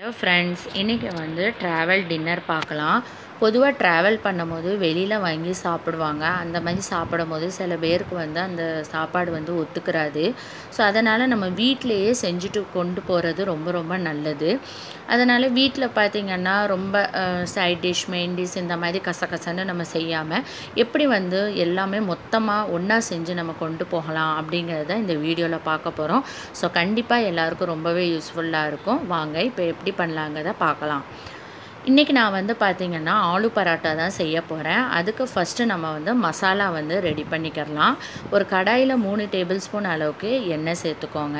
Hello friends இன்றைக்கி வந்து travel dinner பார்க்கலாம். பொதுவாக ட்ராவல் பண்ணும்போது வெளியில் வாங்கி சாப்பிடுவாங்க. அந்த மாதிரி சாப்பிடும்போது சில பேருக்கு வந்து அந்த சாப்பாடு வந்து ஒத்துக்கிறாது. ஸோ அதனால் நம்ம வீட்டிலையே செஞ்சுட்டு கொண்டு போகிறது ரொம்ப ரொம்ப நல்லது. அதனால் வீட்டில் பார்த்திங்கன்னா ரொம்ப சைட் டிஷ் மெயின் டிஷ் இந்த மாதிரி கசகசன்னு நம்ம செய்யாமல் எப்படி வந்து எல்லாமே மொத்தமாக ஒன்றா செஞ்சு நம்ம கொண்டு போகலாம் அப்படிங்கிறத இந்த வீடியோவில் பார்க்க போகிறோம் ஸோ கண்டிப்பாக எல்லாருக்கும் ரொம்பவே யூஸ்ஃபுல்லாக இருக்கும். வாங்க இப்போ எப்படி பண்ணலாங்கிறத பார்க்கலாம். இன்றைக்கி நான் வந்து பார்த்திங்கன்னா ஆலு பரோட்டா தான் செய்ய போகிறேன் அதுக்கு ஃபஸ்ட்டு நம்ம வந்து மசாலா வந்து ரெடி பண்ணிக்கிறலாம். ஒரு கடாயில் மூணு டேபிள் ஸ்பூன் அளவுக்கு எண்ணெய் சேர்த்துக்கோங்க.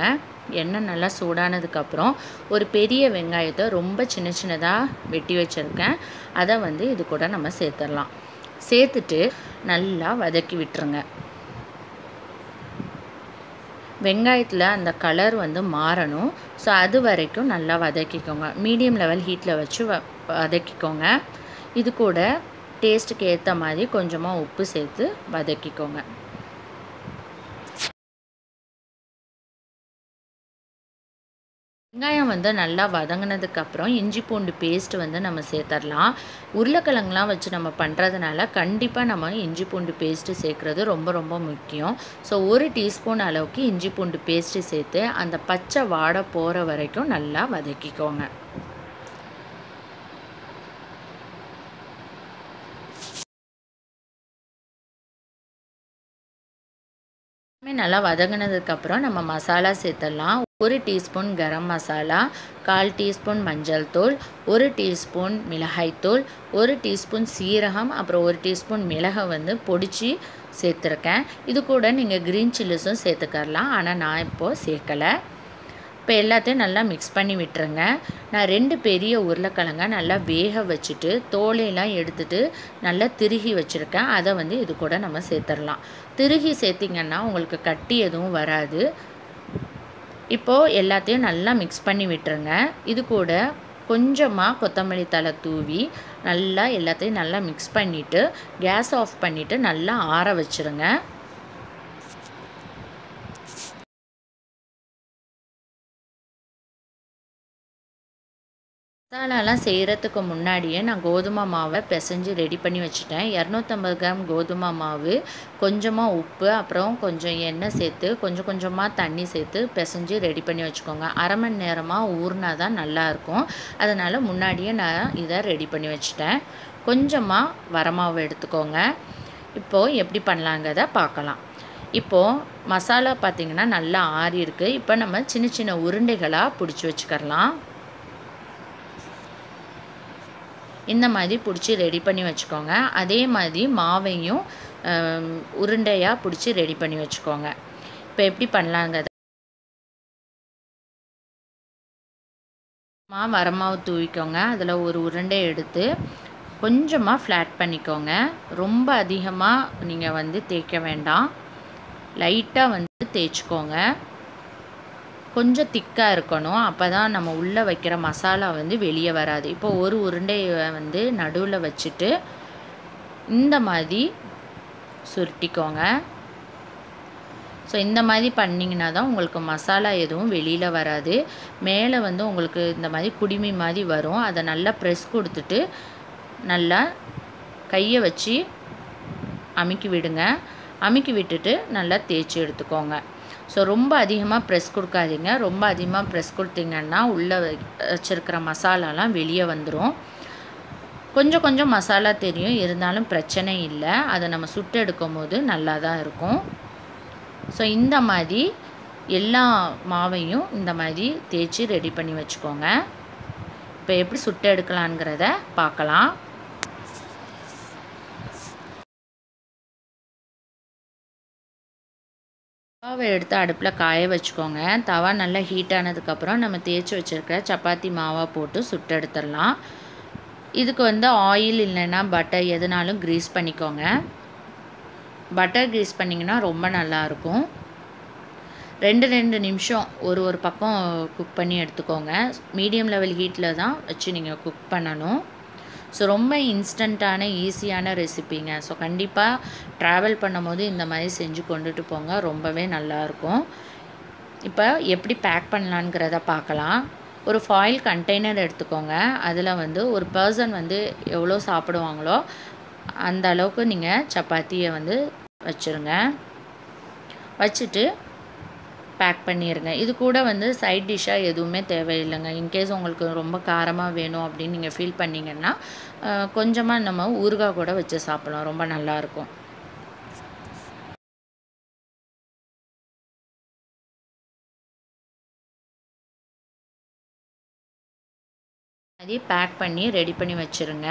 எண்ணெய் நல்லா சூடானதுக்கப்புறம் ஒரு பெரிய வெங்காயத்தை ரொம்ப சின்ன சின்னதாக வெட்டி வச்சுருக்கேன். அதை வந்து இது கூட நம்ம சேர்த்துடலாம். சேர்த்துட்டு நல்லா வதக்கி விட்டுருங்க. வெங்காயத்தில் அந்த கலர் வந்து மாறணும். ஸோ அது வரைக்கும் நல்லா வதக்கிக்கோங்க. மீடியம் லெவல் ஹீட்டில் வச்சு வ வதக்கிக்கோங்க. இது கூட டேஸ்ட்டுக்கு ஏற்ற மாதிரி கொஞ்சமாக உப்பு சேர்த்து வதக்கிக்கோங்க. வெங்காயம் வந்து நல்லா வதங்கினதுக்கப்புறம் இஞ்சி பூண்டு பேஸ்ட் வந்து நம்ம சேர்த்துடலாம் உருளைக்கிழங்குலாம் வச்சு நம்ம பண்ணுறதுனால கண்டிப்பாக நம்ம இஞ்சி பூண்டு பேஸ்ட்டு சேர்க்குறது ரொம்ப ரொம்ப முக்கியம். ஸோ ஒரு டீஸ்பூன் அளவுக்கு இஞ்சி பூண்டு பேஸ்ட்டு சேர்த்து அந்த பச்சை வாடை போகிற வரைக்கும் நல்லா வதக்கிக்கோங்க. நல்லா வதங்கினதுக்கப்புறம் நம்ம மசாலா சேர்த்துடலாம் ஒரு டீஸ்பூன் கரம் மசாலா கால் டீஸ்பூன் மஞ்சள் தூள் ஒரு டீஸ்பூன் மிளகாய்த்தூள் ஒரு டீஸ்பூன் சீரகம் அப்புறம் ஒரு டீஸ்பூன் மிளகை வந்து பொடிச்சு சேர்த்துருக்கேன். இது கூட நீங்கள் க்ரீன் சில்லிஸும் சேர்த்துக்கரலாம். ஆனால் நான் இப்போது சேர்க்கலை. இப்போ எல்லாத்தையும் நல்லா மிக்ஸ் பண்ணி விட்டுருங்க. நான் ரெண்டு பெரிய உருளைக்கிழங்க நல்லா வேக வச்சுட்டு தோலையெல்லாம் எடுத்துட்டு நல்லா திருகி வச்சுருக்கேன். அதை வந்து இது கூட நம்ம சேர்த்துடலாம் திருகி சேர்த்திங்கன்னா உங்களுக்கு கட்டி எதுவும் வராது. இப்போது எல்லாத்தையும் நல்லா மிக்ஸ் பண்ணி விட்டுருங்க. இது கூட கொஞ்சமாக கொத்தமல்லி தலை தூவி நல்லா எல்லாத்தையும் நல்லா மிக்ஸ் பண்ணிவிட்டு கேஸ் ஆஃப் பண்ணிவிட்டு நல்லா ஆற வச்சுருங்க. மசாலாலாம் செய்கிறதுக்கு முன்னாடியே நான் கோதுமை மாவை பிசைஞ்சு ரெடி பண்ணி வச்சுட்டேன். இரநூத்தம்பது கிராம் கோதுமை மாவு கொஞ்சமாக உப்பு அப்புறம் கொஞ்சம் எண்ணெய் சேர்த்து கொஞ்சம் கொஞ்சமாக தண்ணி சேர்த்து பிசைஞ்சு ரெடி பண்ணி வச்சுக்கோங்க. அரை மணி நேரமாக ஊறினா தான் நல்லாயிருக்கும் அதனால் முன்னாடியே நான் இதை ரெடி பண்ணி வச்சுட்டேன். கொஞ்சமாக வரமாவு எடுத்துக்கோங்க. இப்போது எப்படி பண்ணலாங்கிறத பார்க்கலாம். இப்போது மசாலா பார்த்திங்கன்னா நல்லா ஆறி இருக்குது இப்போ நம்ம சின்ன சின்ன உருண்டைகளாக பிடிச்சி வச்சுக்கரலாம் இந்த மாதிரி பிடிச்சி ரெடி பண்ணி வச்சுக்கோங்க. அதே மாதிரி மாவையும் உருண்டையாக பிடிச்சி ரெடி பண்ணி வச்சுக்கோங்க. இப்போ எப்படி பண்ணலாங்க மா வரமாவு தூவிக்கோங்க. அதில் ஒரு உருண்டை எடுத்து கொஞ்சமாக ஃப்ளாட் பண்ணிக்கோங்க. ரொம்ப அதிகமாக நீங்கள் வந்து தேய்க்க வேண்டாம். லைட்டாக வந்து தேய்ச்சிக்கோங்க. கொஞ்சம் திக்காக இருக்கணும். அப்போ தான் நம்ம உள்ளே வைக்கிற மசாலா வந்து வெளியே வராது. இப்போ ஒரு உருண்டையை வந்து நடுவில் வச்சுட்டு இந்த மாதிரி சுருட்டிக்கோங்க. ஸோ இந்த மாதிரி பண்ணிங்கன்னா தான் உங்களுக்கு மசாலா எதுவும் வெளியில் வராது. மேலே வந்து உங்களுக்கு இந்த மாதிரி குடிமி மாதிரி வரும். அதை நல்லா ப்ரெஸ் கொடுத்துட்டு நல்லா கையை வச்சு அமுக்கி விடுங்க. அமுக்கி விட்டுட்டு நல்லா தேய்ச்சி எடுத்துக்கோங்க. ஸோ ரொம்ப அதிகமாக ப்ரெஸ் கொடுக்காதீங்க. ரொம்ப அதிகமாக ப்ரெஸ் கொடுத்தீங்கன்னா உள்ளே வச்சுருக்கிற மசாலாலாம் வெளியே வந்துடும் கொஞ்சம் கொஞ்சம் மசாலா தெரியும். இருந்தாலும் பிரச்சனை இல்லை. அதை நம்ம சுட்டு எடுக்கும் போது நல்லா தான் இருக்கும். ஸோ இந்த மாதிரி எல்லா மாவையும் இந்த மாதிரி தேய்ச்சி ரெடி பண்ணி வச்சுக்கோங்க. இப்போ எப்படி சுட்டு எடுக்கலாங்கிறத பார்க்கலாம். தவாவை எடுத்து அடுப்பில் காய வச்சுக்கோங்க. தவா நல்லா ஹீட் ஆனதுக்கப்புறம் நம்ம தேய்ச்சி வச்சுருக்கிற சப்பாத்தி மாவாக போட்டு சுட்டு எடுத்துடலாம். இதுக்கு வந்து ஆயில் இல்லைன்னா பட்டர் எதுனாலும் க்ரீஸ் பண்ணிக்கோங்க. பட்டர் க்ரீஸ் பண்ணிங்கன்னா ரொம்ப நல்லாயிருக்கும் ரெண்டு ரெண்டு நிமிஷம் ஒரு ஒரு பக்கம் குக் பண்ணி எடுத்துக்கோங்க. மீடியம் லெவல் ஹீட்டில் தான் வச்சு நீங்கள் குக் பண்ணணும். ஸோ ரொம்ப இன்ஸ்டண்ட்டான ஈஸியான ரெசிபிங்க. ஸோ கண்டிப்பாக ட்ராவல் பண்ணும்போது இந்த மாதிரி செஞ்சு கொண்டுட்டு போங்க. ரொம்பவே நல்லாயிருக்கும். இப்போ எப்படி பேக் பண்ணலாங்கிறத பார்க்கலாம். ஒரு ஃபாயில் கண்டெய்னர் எடுத்துக்கோங்க. அதில் வந்து ஒரு பர்சன் வந்து எவ்வளோ சாப்பிடுவாங்களோ அந்த அளவுக்கு நீங்கள் சப்பாத்தியை வந்து வச்சுருங்க. வச்சுட்டு பேக் பண்ணிடுங்க இது கூட வந்து சைட் டிஷ்ஷாக எதுவுமே தேவையில்லைங்க. இன்கேஸ் உங்களுக்கு ரொம்ப காரமாக வேணும் அப்படின்னு நீங்கள் ஃபீல் பண்ணிங்கன்னா கொஞ்சமாக நம்ம ஊறுகாய் கூட வச்சு சாப்பிட்லாம். ரொம்ப நல்லாயிருக்கும் மாதிரி பேக் பண்ணி ரெடி பண்ணி வச்சுருங்க.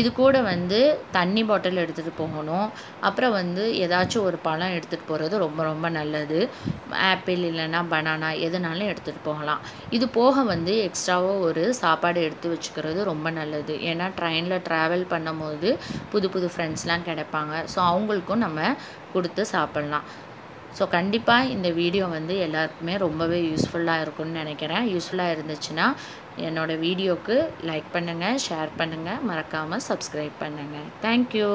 இது கூட வந்து தண்ணி பாட்டில் எடுத்துகிட்டு போகணும். அப்புறம் வந்து ஏதாச்சும் ஒரு பழம் எடுத்துகிட்டு போகிறது ரொம்ப ரொம்ப நல்லது. ஆப்பிள் இல்லைன்னா பனானா எதுனாலும் எடுத்துகிட்டு போகலாம். இது போக வந்து எக்ஸ்ட்ராவாக ஒரு சாப்பாடு எடுத்து வச்சுக்கிறது ரொம்ப நல்லது. ஏன்னா ட்ரெயினில் ட்ராவல் பண்ணும்போது புது புது ஃப்ரெண்ட்ஸ்லாம் கிடைப்பாங்க. ஸோ அவங்களுக்கும் நம்ம கொடுத்து சாப்பிட்லாம். ஸோ கண்டிப்பாக இந்த வீடியோ வந்து எல்லாருக்குமே ரொம்பவே யூஸ்ஃபுல்லாக இருக்கும்னு நினைக்கிறேன். யூஸ்ஃபுல்லாக இருந்துச்சுன்னா என்னோடய வீடியோவுக்கு லைக் பண்ணுங்கள் ஷேர் பண்ணுங்கள் மறக்காமல் சப்ஸ்கிரைப் பண்ணுங்கள் தேங்க்யூ